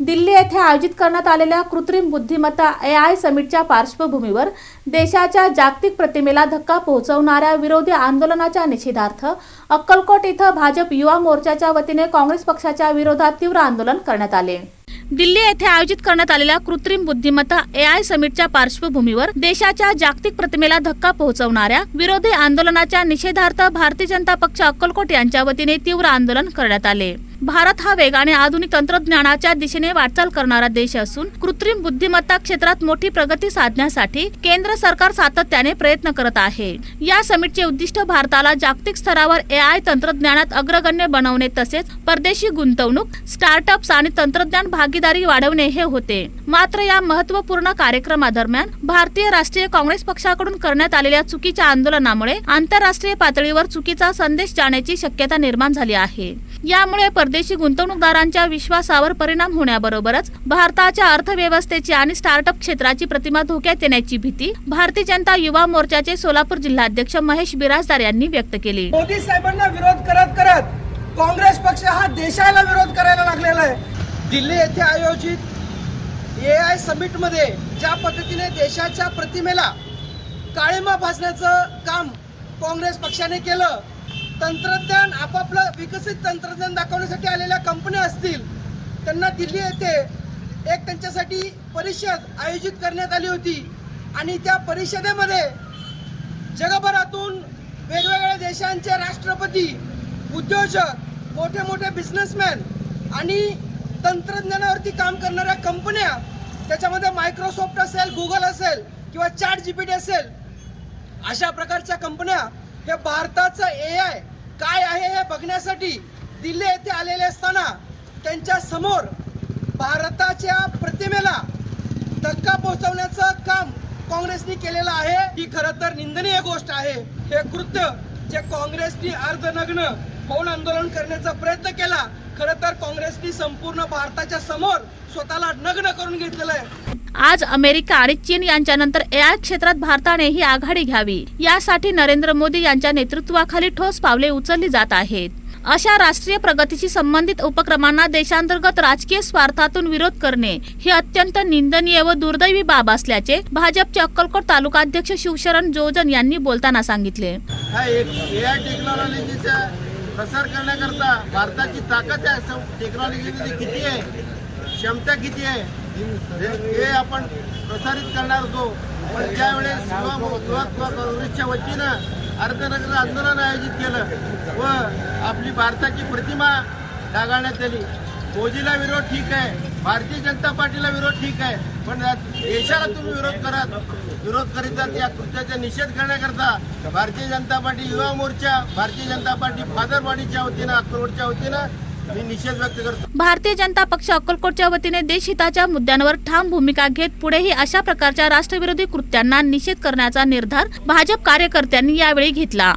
दिल्ली येथे आयोजित करण्यात आलेल्या कृत्रिम बुद्धिमत्ता ए आय समिटच्या पार्श्वभूमीवर देशाच्या जागतिक प्रतिमेला धक्का पोहोचवणाऱ्या विरोधी आंदोलनाच्या निषेधार्थ अक्कलकोट इथं भाजप युवा मोर्चाच्या वतीने काँग्रेस पक्षाच्या विरोधात तीव्र आंदोलन करण्यात आले. दिल्ली येथे आयोजित करण्यात आलेल्या कृत्रिम बुद्धिमत्ता ए आय समिटच्या पार्श्वभूमीवर देशाच्या जागतिक प्रतिमेला धक्का पोहोचवणाऱ्या विरोधी आंदोलनाच्या निषेधार्थ भारतीय जनता पक्ष अक्कलकोट यांच्या वतीने तीव्र आंदोलन करण्यात आले. भारत हा वेगाने आधुनिक तंत्रज्ञानाच्या दिशेने वाटचाल करणारा देश असून कृत्रिम बुद्धिमत्ता क्षेत्रात मोठी प्रगती साधण्यासाठी केंद्र सरकार सातत्याने प्रयत्न करत आहे. या समिटचे उद्दिष्ट भारताला जागतिक स्तरावर ए आय तंत्रज्ञानात अग्रगण्य बनवणे तसेच परदेशी गुंतवणूक स्टार्टअप्स आणि तंत्रज्ञान भागीदारी वाढवणे हे होते. मात्र या महत्त्वपूर्ण कार्यक्रमादरम्यान भारतीय राष्ट्रीय काँग्रेस पक्षाकडून करण्यात आलेल्या चुकीच्या आंदोलनामुळे आंतरराष्ट्रीय पातळीवर चुकीचा संदेश जाण्याची शक्यता निर्माण झाली आहे. यामुळे परदेशी गुंतवणूकदारांच्या विश्वासावर परिणाम होण्याबरोबरच भारताच्या अर्थव्यवस्थेची आणि स्टार्टअप क्षेत्राची प्रतिमा धोक्यात येण्याची भीती भारतीय जनता युवा मोर्चाचे सोलापूर जिल्हाध्यक्ष महेश बिराजदार यांनी व्यक्त केली. मोदी साहेबांना विरोध करत करत काँग्रेस पक्ष हा देशाला विरोध करायला लागलेला आहे. दिल्ली येथे आयोजित ए आय समिटमध्ये ज्या पद्धतीने देशाच्या प्रतिमेला काळिमा भासण्याचं काम काँग्रेस पक्षाने केलं तंत्रज्ञान आपापलं विकसित तंत्रज्ञान दाखवण्यासाठी आलेल्या कंपन्या असतील त्यांना दिल्ली येथे एक त्यांच्यासाठी परिषद आयोजित करण्यात आली होती. आणि त्या परिषदेमध्ये जगभरातून वेगवेगळ्या देशांचे राष्ट्रपती उद्योजक मोठे मोठे बिझनेसमॅन आणि तंत्रज्ञानावरती काम करणाऱ्या कंपन्या त्याच्यामध्ये मायक्रोसॉफ्ट असेल गुगल असेल किंवा चॅट जीपीटी असेल अशा प्रकारच्या कंपन्या हे भारताचं ए आय काय आहे हे बघण्यासाठी दिल्ली येथे आलेले असताना त्यांच्यासमोर भारताच्या प्रतिमेला धक्का पोहोचवण्याचं काम काँग्रेसने केलेलं आहे. ही खरं तर निंदनीय गोष्ट आहे. हे कृत्य जे काँग्रेसने अर्धनग्न मौन आंदोलन करण्याचा प्रयत्न केला खरं तर काँग्रेसने संपूर्ण भारताच्या समोर स्वतःला नग्न करून घेतलेलं आहे. आज अमेरिका आणि चीन यांच्यानंतर ए क्षेत्रात भारताने ही आघाडी घ्यावी. यासाठी नरेंद्र मोदी यांच्या नेतृत्वाखाली ठोस पावले उचलली जात आहेत. अशा राष्ट्रीय प्रगतीशी संबंधित उपक्रमांना देशांतर्गत राजकीय स्वार्थातून विरोध करणे ही अत्यंत निंदनीय व दुर्दैवी बाब असल्याचे भाजपचे अक्कलकोट तालुकाध्यक्ष शिवशरण जोजन यांनी बोलताना सांगितले. टेक्नॉलॉजीचा प्रसार करण्याकरता भारताची ताकद आहे. टेक्नॉलॉजी किती आहे? क्षमता किती आहे? हे- हे आपण प्रसारित करणार होतो. पण ज्यावेळेस युवा काँग्रेसच्या वतीनं अर्धनगर आंदोलन आयोजित केलं व आपली भारताची प्रतिमा डागाळण्यात आली. मोदीला विरोध ठीक आहे. भारतीय जनता पार्टीला विरोध ठीक आहे. पण या देशाला तुम्ही विरोध करत विरोध करीतात या कृत्याचा निषेध करण्याकरता भारतीय जनता पार्टी युवा मोर्चा भारतीय जनता पार्टी फादरवाडीच्या वतीनं अक्रोडच्या वतीनं मी निषेध व्यक्त करतो. भारतीय जनता पक्ष अक्कलकोटच्या वतीने देशहिताच्या मुद्द्यांवर ठाम भूमिका घेत पुढेही अशा प्रकारच्या राष्ट्रविरोधी कृत्यांना निषेध करण्याचा निर्धार भाजप कार्यकर्त्यांनी यावेळी घेतला.